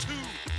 two.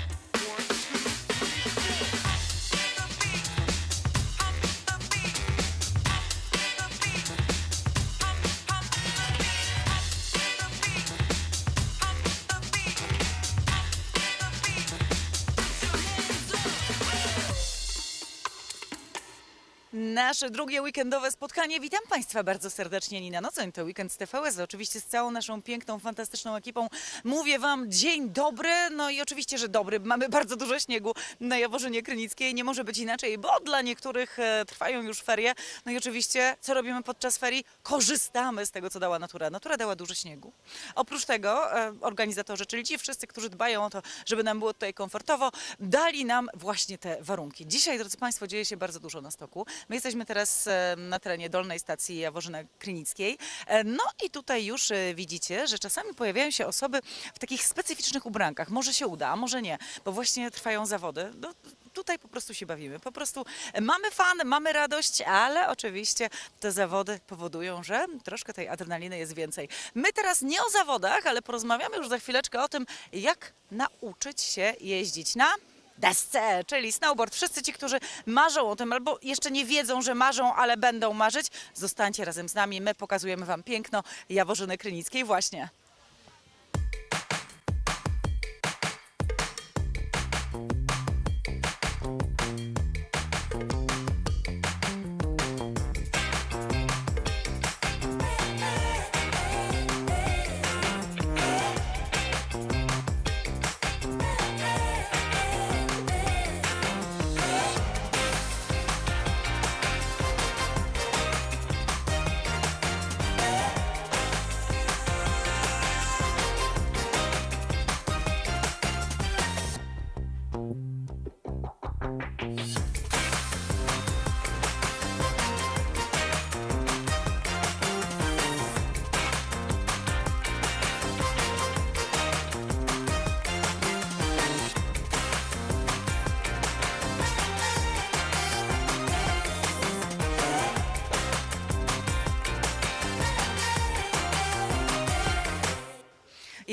Nasze drugie weekendowe spotkanie. Witam Państwa bardzo serdecznie. Nina Nocoń, to weekend z TVS. Oczywiście z całą naszą piękną, fantastyczną ekipą. Mówię Wam dzień dobry. No i oczywiście, że dobry. Mamy bardzo dużo śniegu na Jaworzynie Krynickiej. Nie może być inaczej, bo dla niektórych e, trwają już ferie. No i oczywiście, co robimy podczas ferii? Korzystamy z tego, co dała natura. Natura dała dużo śniegu. Oprócz tego e, organizatorzy, czyli ci wszyscy, którzy dbają o to, żeby nam było tutaj komfortowo, dali nam właśnie te warunki. Dzisiaj, drodzy Państwo, dzieje się bardzo dużo na stoku. My jesteśmy teraz e, na terenie dolnej stacji Jaworzyna Krynickiej. E, No i tutaj już e, widzicie, że czasami pojawiają się osoby w takich specyficznych ubrankach. Może się uda, a może nie, bo właśnie trwają zawody. No, tutaj po prostu się bawimy. Po prostu mamy fan, mamy radość, ale oczywiście te zawody powodują, że troszkę tej adrenaliny jest więcej. My teraz nie o zawodach, ale porozmawiamy już za chwileczkę o tym, jak nauczyć się jeździć na desce, czyli snowboard. Wszyscy ci, którzy marzą o tym albo jeszcze nie wiedzą, że marzą, ale będą marzyć, zostańcie razem z nami. My pokazujemy Wam piękno Jaworzyny Krynickiej właśnie.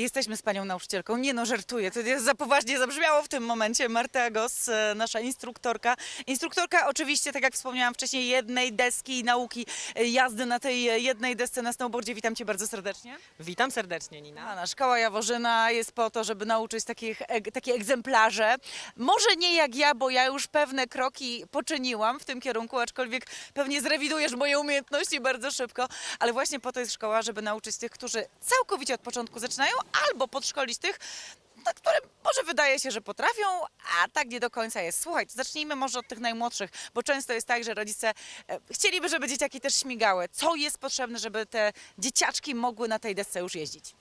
Jesteśmy z panią nauczycielką. Nie no, żartuję, to jest za poważnie zabrzmiało w tym momencie. Marta Gos, e, nasza instruktorka. Instruktorka oczywiście, tak jak wspomniałam wcześniej, jednej deski nauki e, jazdy na tej e, jednej desce na snowboardzie. Witam cię bardzo serdecznie. Witam serdecznie, Nina. A, szkoła Jaworzyna jest po to, żeby nauczyć takich, takie egzemplarze. Może nie jak ja, bo ja już pewne kroki poczyniłam w tym kierunku, aczkolwiek pewnie zrewidujesz moje umiejętności bardzo szybko, ale właśnie po to jest szkoła, żeby nauczyć tych, którzy całkowicie od początku zaczynają, albo podszkolić tych, na którym może wydaje się, że potrafią, a tak nie do końca jest. Słuchaj, to zacznijmy może od tych najmłodszych, bo często jest tak, że rodzice e, chcieliby, żeby dzieciaki też śmigały. Co jest potrzebne, żeby te dzieciaczki mogły na tej desce już jeździć?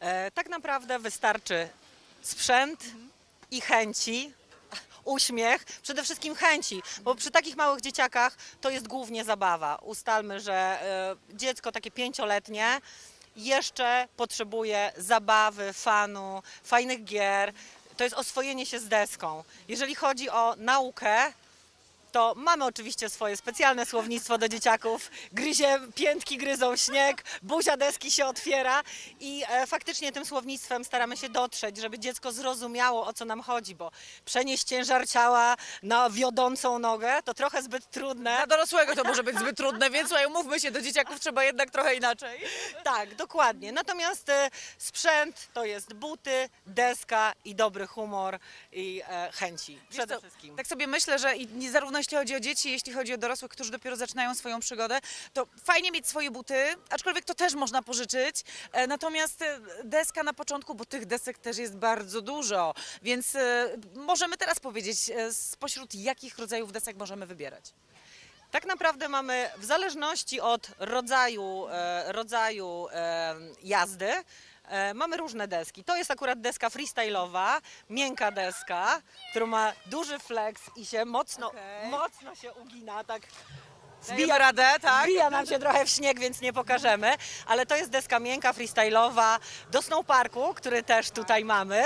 E, tak naprawdę wystarczy sprzęt i chęci, uśmiech, przede wszystkim chęci, bo przy takich małych dzieciakach to jest głównie zabawa. Ustalmy, że e, dziecko takie pięcioletnie jeszcze potrzebuje zabawy, fanu, fajnych gier. To jest oswojenie się z deską. Jeżeli chodzi o naukę, to mamy oczywiście swoje specjalne słownictwo do dzieciaków. Gryzie, piętki gryzą śnieg, buzia deski się otwiera i e, faktycznie tym słownictwem staramy się dotrzeć, żeby dziecko zrozumiało o co nam chodzi, bo przenieść ciężar ciała na wiodącą nogę to trochę zbyt trudne. Dla dorosłego to może być zbyt trudne, więc słuchaj, umówmy się, do dzieciaków trzeba jednak trochę inaczej. Tak, dokładnie. Natomiast e, sprzęt to jest buty, deska i dobry humor i e, chęci przede co, wszystkim. Tak sobie myślę, że i nie zarówno jeśli chodzi o dzieci, jeśli chodzi o dorosłych, którzy dopiero zaczynają swoją przygodę, to fajnie mieć swoje buty, aczkolwiek to też można pożyczyć. E, Natomiast e, deska na początku, bo tych desek też jest bardzo dużo, więc e, możemy teraz powiedzieć, spośród jakich rodzajów desek możemy wybierać. Tak naprawdę mamy w zależności od rodzaju, rodzaju jazdy. E, mamy różne deski. To jest akurat deska freestyle'owa, miękka deska, która ma duży flex i się mocno, Okej. mocno się ugina, tak Wbija radę, tak? Wbija nam się trochę w śnieg, więc nie pokażemy, ale to jest deska miękka, freestyle'owa do snowparku, który też tutaj mamy.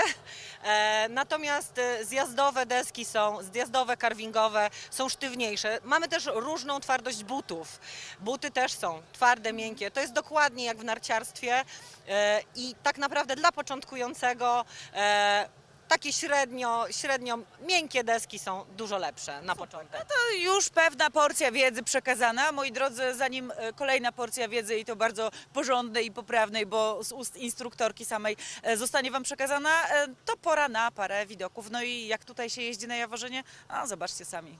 E, natomiast e, zjazdowe deski są, zjazdowe, carvingowe są sztywniejsze. Mamy też różną twardość butów. Buty też są twarde, miękkie. To jest dokładnie jak w narciarstwie e, i tak naprawdę dla początkującego e, takie średnio, średnio miękkie deski są dużo lepsze na początek. To już pewna porcja wiedzy przekazana. Moi drodzy, zanim e, kolejna porcja wiedzy i to bardzo porządnej i poprawnej, bo z ust instruktorki samej e, zostanie Wam przekazana, e, to pora na parę widoków. No i jak tutaj się jeździ na Jaworzynie? A zobaczcie sami.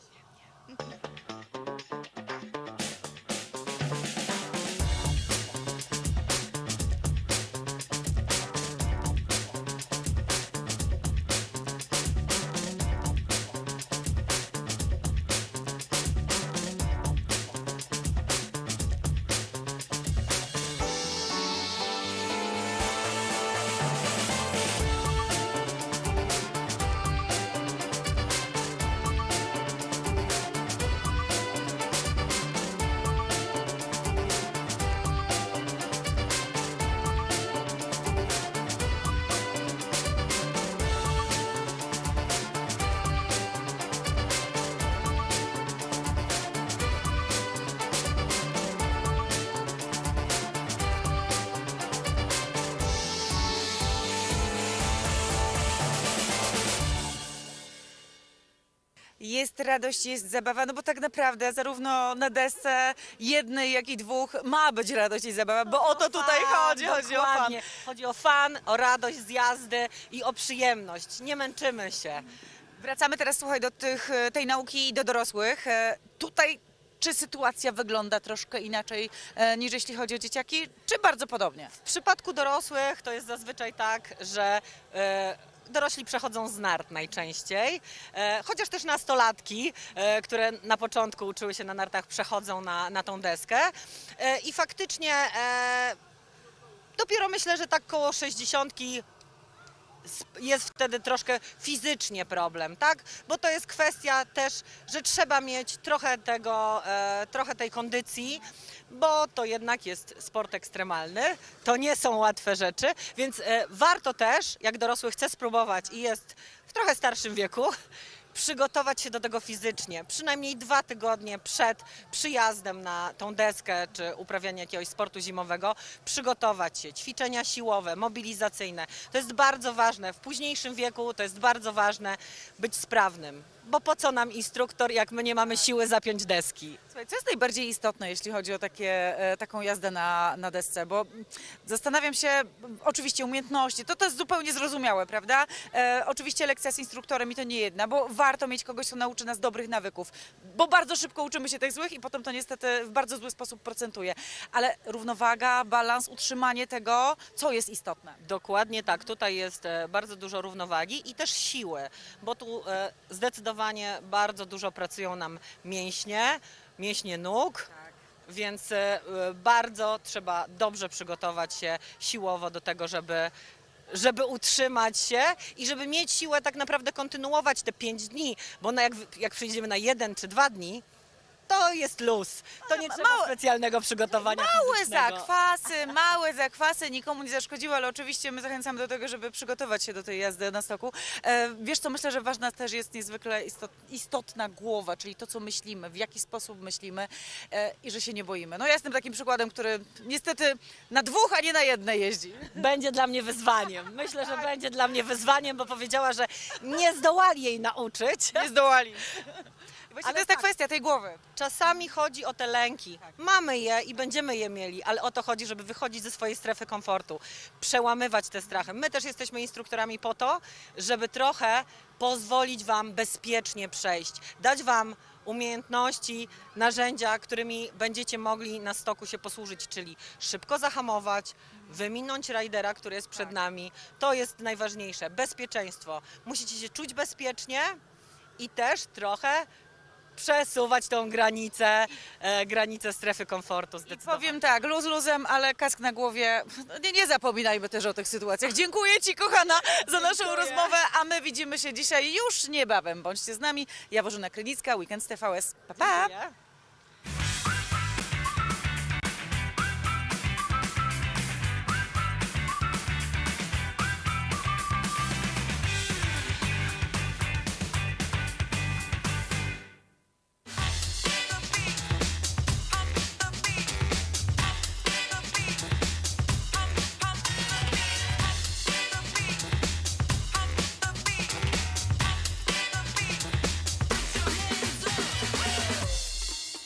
Jest radość, jest zabawa, no bo tak naprawdę zarówno na desce jednej, jak i dwóch ma być radość i zabawa, bo o to tutaj Fan, chodzi, chodzi o fan. Chodzi o fan, o radość z jazdy i o przyjemność. Nie męczymy się. Wracamy teraz, słuchaj, do tych, tej nauki i do dorosłych. E, Tutaj czy sytuacja wygląda troszkę inaczej e, niż jeśli chodzi o dzieciaki, czy bardzo podobnie? W przypadku dorosłych to jest zazwyczaj tak, że e, dorośli przechodzą z nart najczęściej, e, chociaż też nastolatki, e, które na początku uczyły się na nartach, przechodzą na, na tą deskę. E, I faktycznie dopiero myślę, że tak koło 60 sp- jest wtedy troszkę fizycznie problem, tak? Bo to jest kwestia też, że trzeba mieć trochę tego, trochę tej kondycji, bo to jednak jest sport ekstremalny, to nie są łatwe rzeczy, więc e, warto też, jak dorosły chce spróbować i jest w trochę starszym wieku, przygotować się do tego fizycznie, przynajmniej dwa tygodnie przed przyjazdem na tą deskę czy uprawianie jakiegoś sportu zimowego, przygotować się, ćwiczenia siłowe, mobilizacyjne. To jest bardzo ważne. W późniejszym wieku to jest bardzo ważne być sprawnym, bo po co nam instruktor, jak my nie mamy siły zapiąć deski? Co jest najbardziej istotne, jeśli chodzi o takie, e, taką jazdę na, na desce? Bo zastanawiam się, oczywiście umiejętności, to to jest zupełnie zrozumiałe, prawda? E, oczywiście lekcja z instruktorem i to nie jedna, bo warto mieć kogoś, kto nauczy nas dobrych nawyków, bo bardzo szybko uczymy się tych złych i potem to niestety w bardzo zły sposób procentuje. Ale równowaga, balans, utrzymanie tego, co jest istotne. Dokładnie tak. Tutaj jest e, bardzo dużo równowagi i też siły, bo tu e, zdecydowanie bardzo dużo pracują nam mięśnie, mięśnie nóg. Więc e, bardzo trzeba dobrze przygotować się siłowo do tego, żeby, żeby utrzymać się i żeby mieć siłę tak naprawdę kontynuować te pięć dni, bo jak, jak przyjdziemy na jeden czy dwa dni, to jest luz. To nie trzeba małe- specjalnego przygotowania Małe fizycznego. zakwasy, małe zakwasy, nikomu nie zaszkodziły, ale oczywiście my zachęcamy do tego, żeby przygotować się do tej jazdy na stoku. E, wiesz co, myślę, że ważna też jest niezwykle istot, istotna głowa, czyli to, co myślimy, w jaki sposób myślimy e, i że się nie boimy. No ja jestem takim przykładem, który niestety na dwóch, a nie na jednej jeździ. będzie dla mnie wyzwaniem. Myślę, że będzie dla mnie wyzwaniem, bo powiedziała, że nie zdołali jej nauczyć. Nie zdołali. Właśnie Ale to jest ta tak. kwestia tej głowy. Czasami chodzi o te lęki. Mamy je i będziemy je mieli, ale o to chodzi, żeby wychodzić ze swojej strefy komfortu, przełamywać te strachy. My też jesteśmy instruktorami po to, żeby trochę pozwolić Wam bezpiecznie przejść, dać Wam umiejętności, narzędzia, którymi będziecie mogli na stoku się posłużyć, czyli szybko zahamować, wyminąć rajdera, który jest przed nami. To jest najważniejsze. Bezpieczeństwo. Musicie się czuć bezpiecznie i też trochę przesuwać tą granicę, e, granicę strefy komfortu zdecydowanie. powiem tak, luz luzem, ale kask na głowie. Nie, nie zapominajmy też o tych sytuacjach. Dziękuję Ci, kochana, za naszą rozmowę, a my widzimy się dzisiaj już niebawem. Bądźcie z nami. Jaworzyna Krynicka, Weekend z TVS. Pa, pa! Dziękuję.